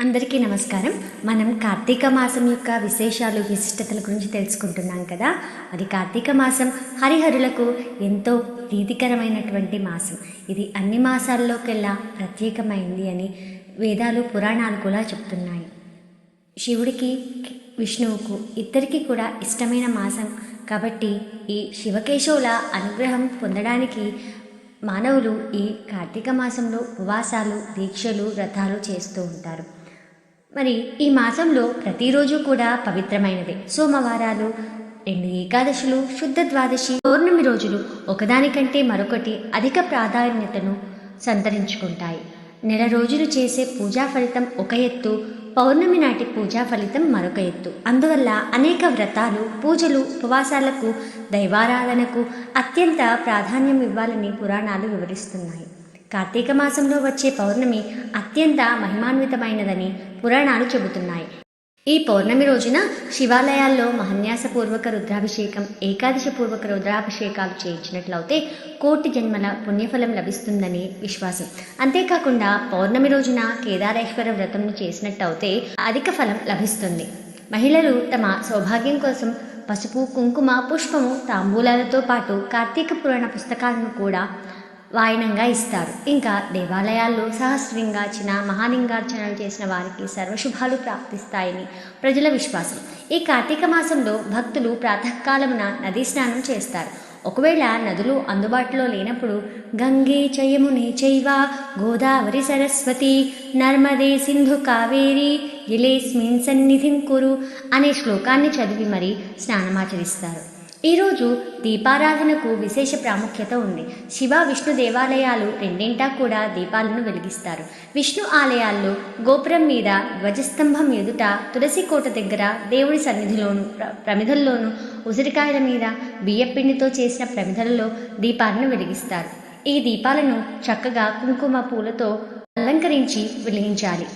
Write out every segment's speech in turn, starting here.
అందరికీ నమస్కారం. మనం కార్తీక మాసం యొక్క విశేషాలు విశిష్టతల గురించి తెలుసుకుంటున్నాం కదా? అది కార్తీక మాసం హరిహరులకు ఎంతో ప్రీతికరమైనటువంటి మాసం. ఇది అన్ని మాసాల్లోకెల్లా ప్రత్యేకమైంది అని వేదాలు పురాణాలు కూడా చెప్తున్నాయి. శివుడికి విష్ణువుకు ఇద్దరికి కూడా ఇష్టమైన మాసం. కాబట్టి ఈ శివకేశవుల అనుగ్రహం పొందడానికి మానవులు ఈ కార్తీక మాసంలో ఉపవాసాలు దీక్షలు వ్రతాలు చేస్తూ ఉంటారు. మరి ఈ మాసంలో ప్రతిరోజు కూడా పవిత్రమైనదే. సోమవారాలు రెండు ఏకాదశులు శుద్ధ ద్వాదశి పౌర్ణమి రోజులు ఒకదానికంటే మరొకటి అధిక ప్రాధాన్యతను సంతరించుకుంటాయి. నెల రోజులు చేసే పూజా ఫలితం ఒక ఎత్తు పౌర్ణమి నాటి పూజా ఫలితం మరొక ఎత్తు. అందువల్ల అనేక వ్రతాలు పూజలు ఉపవాసాలకు దైవారాధనకు అత్యంత ప్రాధాన్యం ఇవ్వాలని పురాణాలు వివరిస్తున్నాయి. కార్తీక మాసంలో వచ్చే పౌర్ణమి అత్యంత మహిమాన్వితమైనదని పురాణాలు చెబుతున్నాయి. ఈ పౌర్ణమి రోజున శివాలయాల్లో మహన్యాసపూర్వక రుద్రాభిషేకం ఏకాదశి పూర్వక రుద్రాభిషేకాలు చేయించినట్లయితే కోటి జన్మల పుణ్యఫలం లభిస్తుందని విశ్వాసం. అంతేకాకుండా పౌర్ణమి రోజున కేదారేశ్వర వ్రతం చేసినట్టయితే అధిక ఫలం లభిస్తుంది. మహిళలు తమ సౌభాగ్యం కోసం పసుపు కుంకుమ పుష్పము తాంబూలాలతో పాటు కార్తీక పురాణ పుస్తకాలను కూడా వాయనంగా ఇస్తారు. ఇంకా దేవాలయాల్లో సహస్రలింగార్చన మహాలింగార్చనలు చేసిన వారికి సర్వశుభాలు ప్రాప్తిస్తాయని ప్రజల విశ్వాసం. ఈ కార్తీక మాసంలో భక్తులు ప్రాతకాలమున నదీ స్నానం చేస్తారు. ఒకవేళ నదులు అందుబాటులో లేనప్పుడు గంగే చయమునే చైవ గోదావరి సరస్వతి నర్మదే సింధు కావేరి ఇలేస్మిన్ సన్నిధిం కురు అనే శ్లోకాన్ని చదివి మరి స్నానమాచరిస్తారు. ఈరోజు దీపారాధనకు విశేష ప్రాముఖ్యత ఉంది. శివ విష్ణు దేవాలయాలు రెండింటా కూడా దీపాలను వెలిగిస్తారు. విష్ణు ఆలయాల్లో గోపురం మీద ధ్వజస్తంభం ఎదుట తులసి కోట దగ్గర దేవుడి సన్నిధిలోను ప్ర- ప్రమిదల్లోను ఉసిరికాయల మీద బియ్యపిండితో చేసిన ప్రమిదలలో దీపాలను వెలిగిస్తారు. ఈ దీపాలను చక్కగా కుంకుమ పూలతో అలంకరించి వెలిగించాలి.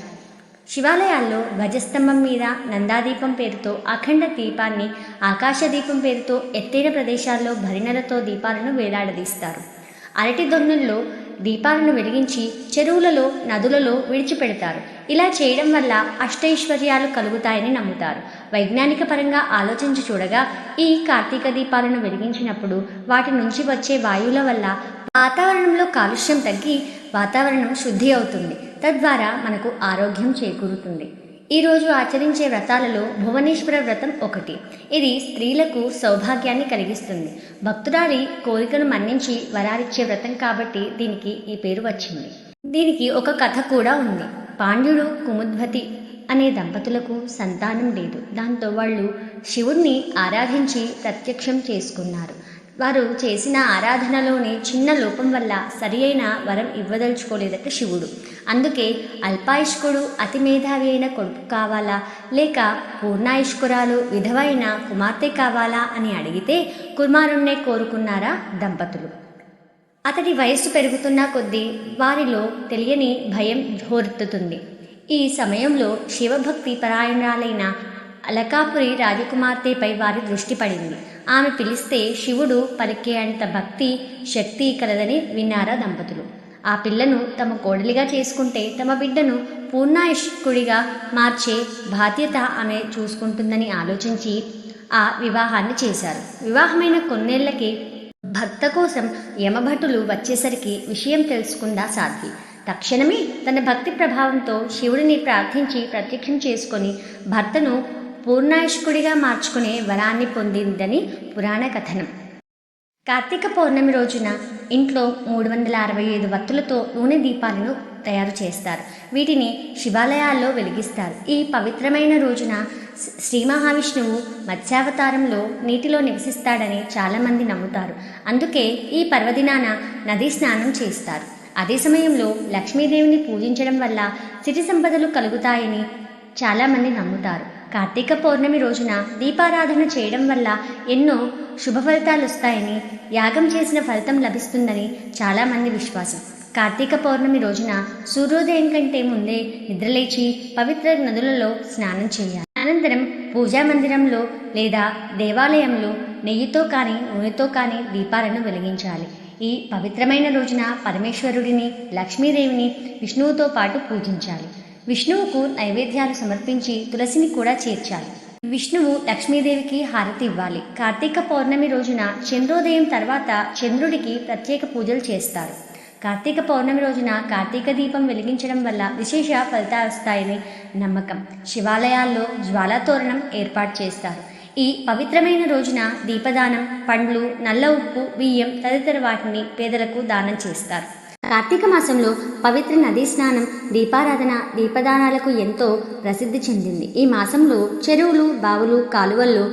శివాలయాల్లో ధ్వజస్తంభం మీద నందాదీపం పేరుతో అఖండ దీపాన్ని ఆకాశదీపం పేరుతో ఎత్తైన ప్రదేశాల్లో భరిణలతో దీపాలను వేలాడదీస్తారు. అరటి దొన్నుల్లో దీపాలను వెలిగించి చెరువులలో నదులలో విడిచిపెడతారు. ఇలా చేయడం వల్ల అష్టైశ్వర్యాలు కలుగుతాయని నమ్ముతారు. వైజ్ఞానిక పరంగా ఆలోచించి చూడగా ఈ కార్తీక దీపాలను వెలిగించినప్పుడు వాటి నుంచి వచ్చే వాయువుల వల్ల వాతావరణంలో కాలుష్యం తగ్గి వాతావరణం శుద్ధి అవుతుంది. తద్వారా మనకు ఆరోగ్యం చేకూరుతుంది. ఈరోజు ఆచరించే వ్రతాలలో భువనేశ్వర వ్రతం ఒకటి. ఇది స్త్రీలకు సౌభాగ్యాన్ని కలిగిస్తుంది. భక్తురాలి కోరికను మన్నించి వరాలిచ్చే వ్రతం కాబట్టి దీనికి ఈ పేరు వచ్చింది. దీనికి ఒక కథ కూడా ఉంది. పాండ్యుడు కుముద్వతి అనే దంపతులకు సంతానం లేదు. దాంతో వాళ్ళు శివుణ్ణి ఆరాధించి ప్రత్యక్షం చేసుకున్నారు. వారు చేసిన ఆరాధనలోని చిన్న లోపం వల్ల సరి అయిన వరం ఇవ్వదలుచుకోలేదట శివుడు. అందుకే అల్పాయుష్కుడు అతి మేధావి అయిన కొడుకు కావాలా? లేక పూర్ణాయుష్కురాలు విధవైన కుమార్తె కావాలా అని అడిగితే కుమారుణ్ణే కోరుకున్నారా దంపతులు? అతడి వయస్సు పెరుగుతున్న కొద్దీ వారిలో తెలియని భయం హోరెత్తుతుంది. ఈ సమయంలో శివభక్తి పరాయణాలైన అలకాపురి రాజకుమార్తెపై వారి దృష్టి పడింది. ఆమె పిలిస్తే శివుడు పలికే అంత భక్తి శక్తి కలదని విన్నారా దంపతులు. ఆ పిల్లను తమ కోడలిగా చేసుకుంటే తమ బిడ్డను పూర్ణాయుష్కుడిగా మార్చే బాధ్యత ఆమె చూసుకుంటుందని ఆలోచించి ఆ వివాహాన్ని చేశారు. వివాహమైన కొన్నేళ్ళకి భర్త కోసం యమభటులు వచ్చేసరికి విషయం తెలుసుకుందా సాధ్వి. తక్షణమే తన భక్తి ప్రభావంతో శివుడిని ప్రార్థించి ప్రత్యక్షం చేసుకొని భర్తను పూర్ణాయుష్కుడిగా మార్చుకునే వరాన్ని పొందిందని పురాణ కథనం. కార్తీక పౌర్ణమి రోజున ఇంట్లో మూడు వందల అరవై ఐదు వత్తులతో నూనె దీపాలను తయారు చేస్తారు. వీటిని శివాలయాల్లో వెలిగిస్తారు. ఈ పవిత్రమైన రోజున శ్రీ- మహావిష్ణువు మత్స్యావతారంలో నీటిలో నివసిస్తాడని చాలామంది నమ్ముతారు. అందుకే ఈ పర్వదినాన నదీ స్నానం చేస్తారు. అదే సమయంలో లక్ష్మీదేవిని పూజించడం వల్ల సిరి సంపదలు కలుగుతాయని చాలామంది నమ్ముతారు. కార్తీక పౌర్ణమి రోజున దీపారాధన చేయడం వల్ల ఎన్నో శుభ ఫలితాలు వస్తాయని యాగం చేసిన ఫలితం లభిస్తుందని చాలామంది విశ్వాసం. కార్తీక పౌర్ణమి రోజున సూర్యోదయం కంటే ముందే నిద్రలేచి పవిత్ర నదులలో స్నానం చేయాలి. అనంతరం పూజా మందిరంలో లేదా దేవాలయంలో నెయ్యితో కానీ నూనెతో కానీ దీపాలను వెలిగించాలి. ఈ పవిత్రమైన రోజున పరమేశ్వరుడిని లక్ష్మీదేవిని విష్ణువుతో పాటు పూజించాలి. విష్ణువుకు నైవేద్యాలు సమర్పించి తులసిని కూడా చేర్చాలి. విష్ణువు లక్ష్మీదేవికి హారతి ఇవ్వాలి. కార్తీక పౌర్ణమి రోజున చంద్రోదయం తర్వాత చంద్రుడికి ప్రత్యేక పూజలు చేస్తారు. కార్తీక పౌర్ణమి రోజున కార్తీక దీపం వెలిగించడం వల్ల విశేష ఫలితాలు వస్తాయని నమ్మకం. శివాలయాల్లో జ్వాలాతోరణం ఏర్పాటు చేస్తారు. ఈ పవిత్రమైన రోజున దీపదానం పండ్లు నల్ల ఉప్పు బియ్యం తదితర వాటిని పేదలకు దానం చేస్తారు. కార్తీక మాసంలో పవిత్ర నదీ స్నానం దీపారాధన దీపదానాలకు ఎంతో ప్రసిద్ధి చెందింది. ఈ మాసంలో చెరువులు బావులు కాలువల్లో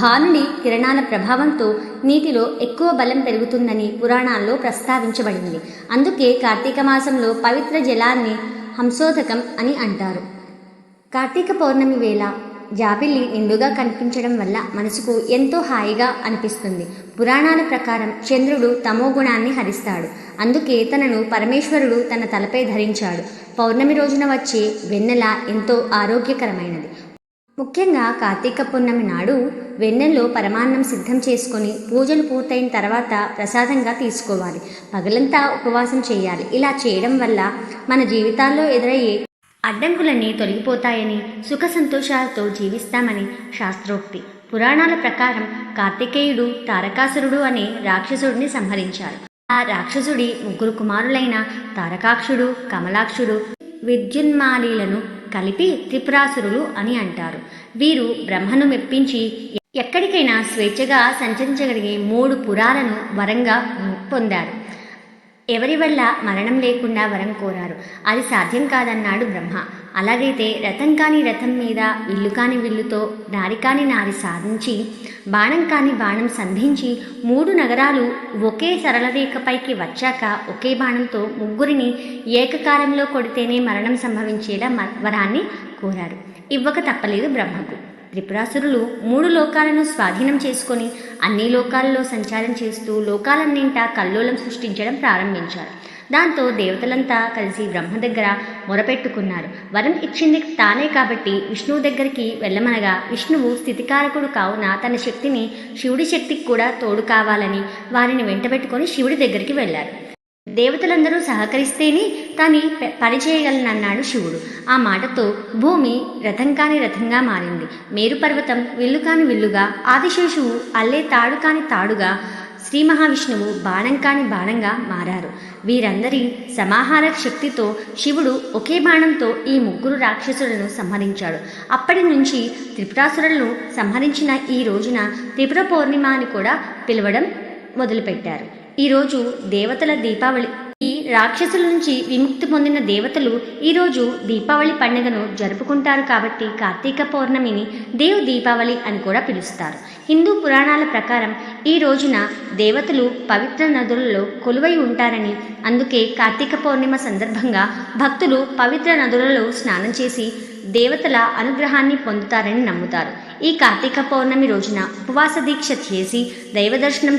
భానుడి కిరణాల ప్రభావంతో నీటిలో ఎక్కువ బలం పెరుగుతుందని పురాణాల్లో ప్రస్తావించబడింది. అందుకే కార్తీక మాసంలో పవిత్ర జలాన్ని హంసోదకం అని అంటారు. కార్తీక పౌర్ణమి వేళ జాబిల్లి నిండుగా కనిపించడం వల్ల మనసుకు ఎంతో హాయిగా అనిపిస్తుంది. పురాణాల ప్రకారం చంద్రుడు తమో గుణాన్ని హరిస్తాడు. అందుకే తనను పరమేశ్వరుడు తన తలపై ధరించాడు. పౌర్ణమి రోజున వచ్చే వెన్నెల ఎంతో ఆరోగ్యకరమైనది. ముఖ్యంగా కార్తీక పౌర్ణమి నాడు వెన్నెల్లో పరమాన్నం సిద్ధం చేసుకొని పూజలు పూర్తయిన తర్వాత ప్రసాదంగా తీసుకోవాలి. పగలంతా ఉపవాసం చేయాలి. ఇలా చేయడం వల్ల మన జీవితాల్లో ఎదురయ్యే అడ్డంకులన్నీ తొలగిపోతాయని సుఖ సంతోషాలతో జీవిస్తామని శాస్త్రోక్తి. పురాణాల ప్రకారం కార్తికేయుడు తారకాసురుడు అనే రాక్షసుడిని సంహరించారు ఆ రాక్షసుడి ముగ్గురు కుమారులైన తారకాక్షుడు కమలాక్షుడు విద్యున్మాలీలను కలిపి త్రిపురాసురులు అని అంటారు. వీరు బ్రహ్మను మెప్పించి ఎక్కడికైనా స్వేచ్ఛగా సంచరించగలిగే మూడు పురాలను వరంగా పొందారు. ఎవరి వల్ల మరణం లేకుండా వరం కోరారు? అది సాధ్యం కాదన్నాడు బ్రహ్మ. అలాగైతే రథం కాని రథం మీద విల్లు కాని విల్లుతో నారి కాని నారి సాధించి బాణం కాని బాణం సంధించి మూడు నగరాలు ఒకే సరళరేఖపైకి వచ్చాక ఒకే బాణంతో ముగ్గురిని ఏకకాలంలో కొడితేనే మరణం సంభవించేలా మ- వరాన్ని కోరారు. ఇవ్వక తప్పలేదు బ్రహ్మకు. త్రిపురాసురులు మూడు లోకాలను స్వాధీనం చేసుకొని అన్ని లోకాలలో సంచారం చేస్తూ లోకాలన్నింటా కల్లోలం సృష్టించడం ప్రారంభించారు. దాంతో దేవతలంతా కలిసి బ్రహ్మ దగ్గర మొరపెట్టుకున్నారు. వరం ఇచ్చింది తానే కాబట్టి విష్ణువు దగ్గరికి వెళ్ళమనగా విష్ణువు స్థితికారకుడు కావున తన శక్తిని శివుడి శక్తికి కూడా తోడు కావాలని వారిని వెంటబెట్టుకొని శివుడి దగ్గరికి వెళ్ళారు. దేవతలందరూ సహకరిస్తేనే తాని పని చేయగలనన్నాడు శివుడు. ఆ మాటతో భూమి రథం కాని రథంగా మారింది. మేరు పర్వతం విల్లు కాని విల్లుగా ఆదిశేషువు అల్లే తాడు కాని తాడుగా శ్రీ మహావిష్ణువు బాణం కాని బాణంగా మారారు. వీరందరి సమాహార శక్తితో శివుడు ఒకే బాణంతో ఈ ముగ్గురు రాక్షసులను సంహరించాడు. అప్పటి నుంచి త్రిపురాసురులను సంహరించిన ఈ రోజున త్రిపుర పౌర్ణిమ అని కూడా పిలవడం మొదలుపెట్టారు. ఈరోజు దేవతల దీపావళి. ఈ రాక్షసుల నుంచి విముక్తి పొందిన దేవతలు ఈరోజు దీపావళి పండుగను జరుపుకుంటారు కాబట్టి కార్తీక పౌర్ణమిని దేవ్ దీపావళి అని కూడా పిలుస్తారు. హిందూ పురాణాల ప్రకారం ఈ రోజున దేవతలు పవిత్ర నదులలో కొలువై ఉంటారని అందుకే కార్తీక పౌర్ణిమ సందర్భంగా భక్తులు పవిత్ర నదులలో స్నానం చేసి దేవతల అనుగ్రహాన్ని పొందుతారని నమ్ముతారు. ఈ కార్తీక పౌర్ణమి రోజున ఉపవాస దీక్ష చేసి దైవ దర్శనం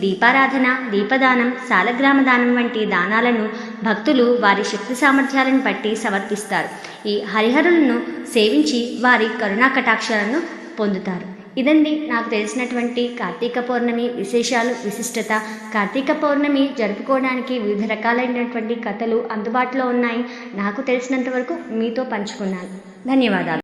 దీపారాధన దీపదానం శాలగ్రామ దానం వంటి దానాలను భక్తులు వారి శక్తి సామర్థ్యాలను బట్టి సమర్పిస్తారు. ఈ హరిహరులను సేవించి వారి కరుణా కటాక్షాలను పొందుతారు. ఇదండి నాకు తెలిసినటువంటి కార్తీక పౌర్ణమి విశేషాలు విశిష్టత. కార్తీక పౌర్ణమి జరుపుకోవడానికి వివిధ రకాలైనటువంటి కథలు అందుబాటులో ఉన్నాయి. నాకు తెలిసినంత వరకు మీతో పంచుకున్నాను. ధన్యవాదాలు.